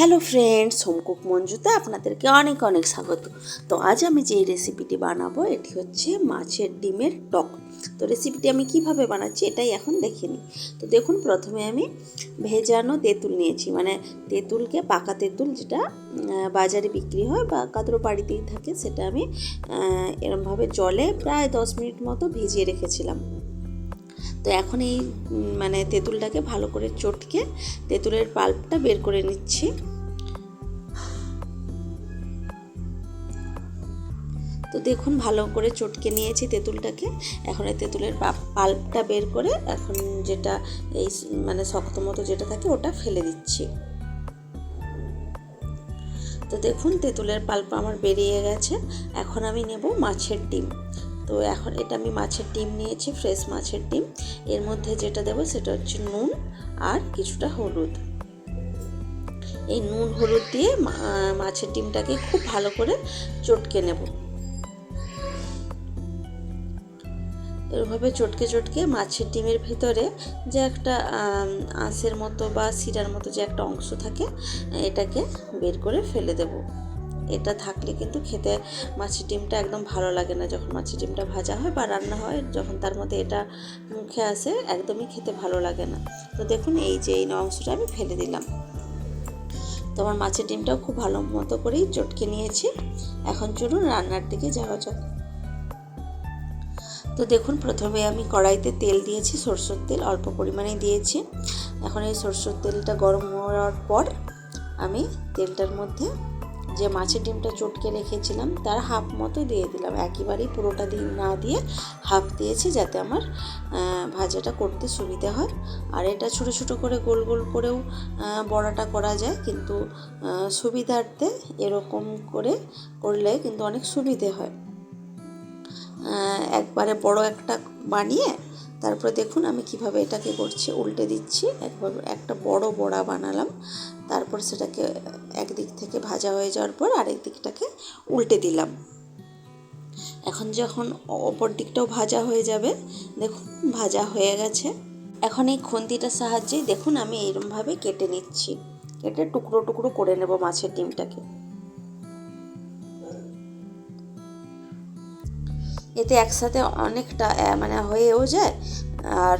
Hello friends home cook মঞ্জুতে আপনাদেরকে অনেক অনেক স্বাগত। তো আজ আমি যে রেসিপিটি বানাবো, এটি হচ্ছে মাছের ডিমের টক। তো রেসিপিটি আমি কীভাবে বানাচ্ছি এটাই এখন দেখে নিই। তো দেখুন, প্রথমে আমি ভেজানো তেঁতুল নিয়েছি। মানে তেঁতুলকে পাকা তেঁতুল যেটা বাজারে বিক্রি হয় বা কাদরো বাড়িতেই থাকে, সেটা আমি এরমভাবে জলে প্রায় দশ মিনিট মতো ভিজিয়ে রেখেছিলাম। তো এখন এই মানে তেঁতুলটাকে ভালো করে চটকে তেঁতুলের পাল্পটা বের করে নিচ্ছি। তো দেখুন, ভালো করে চটকে নিয়েছি তেঁতুলটাকে। এখন এই তেঁতুলের পাল্পটা বের করে এখন যেটা এই মানে শক্ত মতো যেটা থাকে ওটা ফেলে দিচ্ছি। তো দেখুন, তেঁতুলের পাল্প আমার বেরিয়ে গেছে। এখন আমি নেব মাছের ডিম। তো এখন এটা আমি মাছের ডিম নিয়েছি, ফ্রেশ মাছের ডিম। এর মধ্যে যেটা দেবো সেটা হচ্ছে নুন আর কিছুটা হলুদ। এই নুন, হলুদ দিয়ে মাছের ডিমটাকে খুব ভালো করে চটকে নেব। এরভাবে চটকে চটকে মাছের ডিমের ভিতরে যে একটা আঁশের মতো বা শিরার মতো যে একটা অংশ থাকে, এটাকে বের করে ফেলে দেব। এটা থাকলে কিন্তু খেতে মাছের ডিমটা একদম ভালো লাগে না যখন মাছের ডিমটা ভাজা হয় বা রান্না হয়, যখন তার মধ্যে এটা মুখে আসে, একদমই খেতে ভালো লাগে না। তো দেখুন, এই যে এই অংশটা আমি ফেলে দিলাম। তো আমার মাছের ডিমটাও খুব ভালো মতো করেই চটকে নিয়েছি। এখন চলুন রান্নার দিকে যাওয়া যাক। তো দেখুন, প্রথমে আমি কড়াইতে তেল দিয়েছি, সরষের তেল অল্প পরিমাণে দিয়েছি। এখন এই সরষের তেলটা গরম হওয়ার পর আমি তেলটার মধ্যে যে মাছের ডিমটা চটকে রেখেছিলাম, তার হাফ মতো দিয়ে দিলাম। একেবারেই পুরোটা দিয়ে, না দিয়ে হাফ দিয়েছি যাতে আমার ভাজাটা করতে সুবিধা হয়। আর এটা ছোটো ছোটো করে গোল গোল করেও বড়াটা করা যায়, কিন্তু সুবিধার্থে এরকম করে করলে কিন্তু অনেক সুবিধে হয়। একবারে বড় একটা বানিয়ে তারপরে দেখুন আমি কীভাবে এটাকে করছি, উল্টে দিচ্ছি, একবার একটা বড় বড়া বানালাম, তারপর সেটাকে একদিক থেকে ভাজা হয়ে যাওয়ার পর আরেক দিকটাকে উল্টে দিলাম। এখন যখন অপর দিকটাও ভাজা হয়ে যাবে, দেখুন ভাজা হয়ে গেছে। এখন এই খুন্তিটার সাহায্যে দেখুন আমি এরমভাবে কেটে নিচ্ছি, কেটে টুকরো টুকরো করে নেব মাছের ডিমটাকে। এতে একসাথে অনেকটা মানে হয়েও যায় আর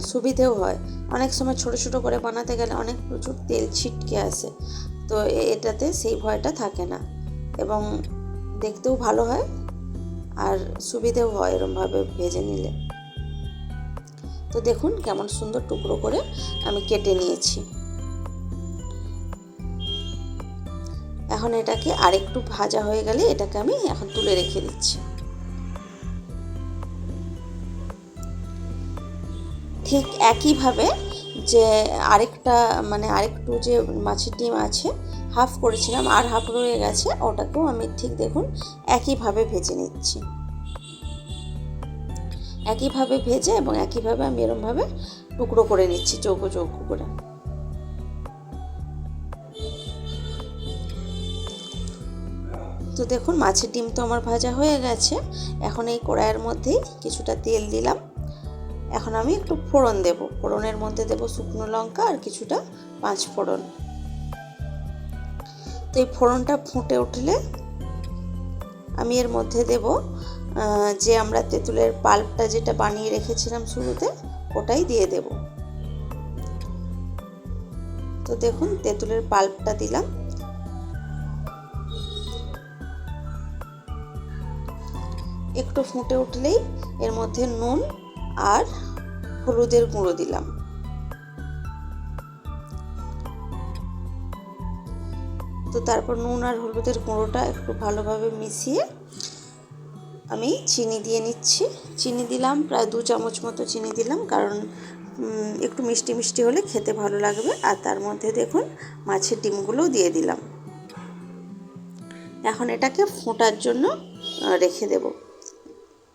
সুবিধেও হয়। অনেক সময় ছোট ছোট করে বানাতে গেলে অনেক প্রচুর তেল ছিটকে আসে। তো এটাতে সেই ভয়টা থাকে না এবং দেখতেও ভালো হয় আর সুবিধেও হয় এরমভাবে ভেজে নিলে। তো দেখুন কেমন সুন্দর টুকরো করে আমি কেটে নিয়েছি। এখন এটাকে আরেকটু ভাজা হয়ে গেলে এটাকে আমি এখন তুলে রেখে দিচ্ছি। ঠিক একইভাবে যে আরেকটা মানে আরেকটু যে মাছের ডিম আছে হাফ করেছিলাম, আর হাফ রয়ে গেছে, ওটাকেও আমি ঠিক দেখুন একইভাবে ভেজে নিচ্ছি। একইভাবে ভেজে এবং একইভাবে আমি এরমভাবে টুকরো করে নিচ্ছি, চৌকো চৌকো করে। তো দেখুন, মাছের ডিম তো আমার ভাজা হয়ে গেছে। এখন এই কড়াইয়ের মধ্যেই কিছুটা তেল দিলাম। এখন আমি একটু ফোড়ন দেব। ফোড়নের মধ্যে দেব শুকনো লঙ্কা আর কিছুটা পাঁচ ফোড়ন। তো এই ফোড়নটা ফুটে উঠলে আমি এর মধ্যে দেব যে আমরা তেঁতুলের পাল্পটা যেটা বানিয়ে রেখেছিলাম শুরুতে, ওটাই দিয়ে দেব। তো দেখুন, তেঁতুলের পাল্পটা দিলাম। একটু ফুটে উঠলেই এর মধ্যে নুন আর হলুদের গুঁড়ো দিলাম। তো তারপর নুন আর হলুদের গুঁড়োটা একটু ভালোভাবে মিশিয়ে আমি চিনি দিয়ে নিচ্ছি। চিনি দিলাম, প্রায় দু চামচ মতো চিনি দিলাম কারণ একটু মিষ্টি মিষ্টি হলে খেতে ভালো লাগবে। আর তার মধ্যে দেখুন, মাছের ডিমগুলোও দিয়ে দিলাম। এখন এটাকে ফোটার জন্য রেখে দেবো।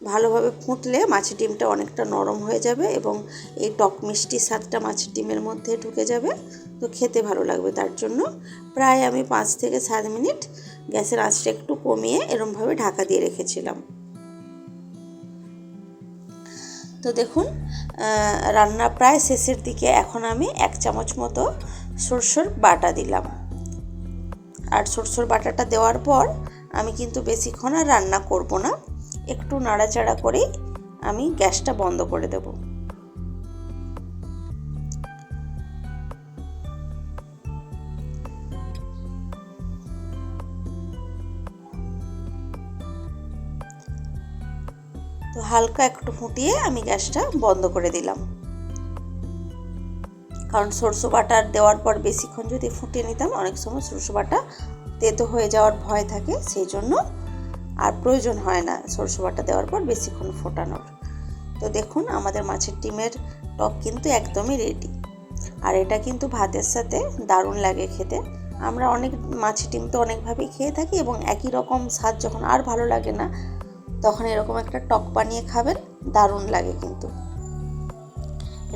ভালোভাবে ফুটলে মাছের ডিমটা অনেকটা নরম হয়ে যাবে এবং এই টক মিষ্টি স্বাদটা মাছের ডিমের মধ্যে ঢুকে যাবে। তো খেতে ভালো লাগবে তার জন্য। প্রায় আমি পাঁচ থেকে সাত মিনিট গ্যাসের আঁচটা একটু কমিয়ে এরমভাবে ঢাকা দিয়ে রেখেছিলাম। তো দেখুন রান্না প্রায় শেষের দিকে এখন আমি এক চামচ মতো সরষের বাটা দিলাম। আর সরষের বাটাটা দেওয়ার পর আমি কিন্তু বেশিক্ষণ আর রান্না করব না। একটু নাড়াচাড়া করেই আমি গ্যাসটা বন্ধ করে দেব। তো হালকা একটু ফুটিয়ে আমি গ্যাসটা বন্ধ করে দিলাম। কারণ সরষে বাটা দেওয়ার পর বেশিক্ষণ যদি ফুটিয়ে নিতাম, অনেক সময় সরষে বাটা তেতো হয়ে যাওয়ার ভয় থাকে, সেই জন্য আর প্রয়োজন হয় না সরষে বাটা দেওয়ার পর বেশিক্ষণ ফোটানোর। তো দেখুন, আমাদের মাছের ডিমের টক কিন্তু একদমই রেডি আর এটা কিন্তু ভাতের সাথে দারুণ লাগে খেতে। আমরা অনেক মাছের ডিম তো অনেকভাবেই খেয়ে থাকি এবং একই রকম স্বাদ যখন আর ভালো লাগে না, তখন এরকম একটা টক বানিয়ে খাবেন, দারুণ লাগে কিন্তু।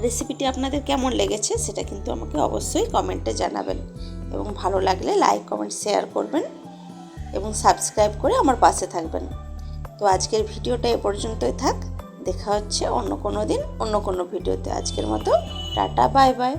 রেসিপিটি আপনাদের কেমন লেগেছে সেটা কিন্তু আমাকে অবশ্যই কমেন্টে জানাবেন। এবং ভালো লাগলে লাইক, কমেন্ট, শেয়ার করবেন। এবং সাবস্ক্রাইব করে আমার পাশে থাকবেন। তো আজকের ভিডিওটা এ পর্যন্তই থাক। দেখা হচ্ছে অন্য কোনো দিন, অন্য কোনো ভিডিওতে। আজকের মতো টাটা, বাই বাই।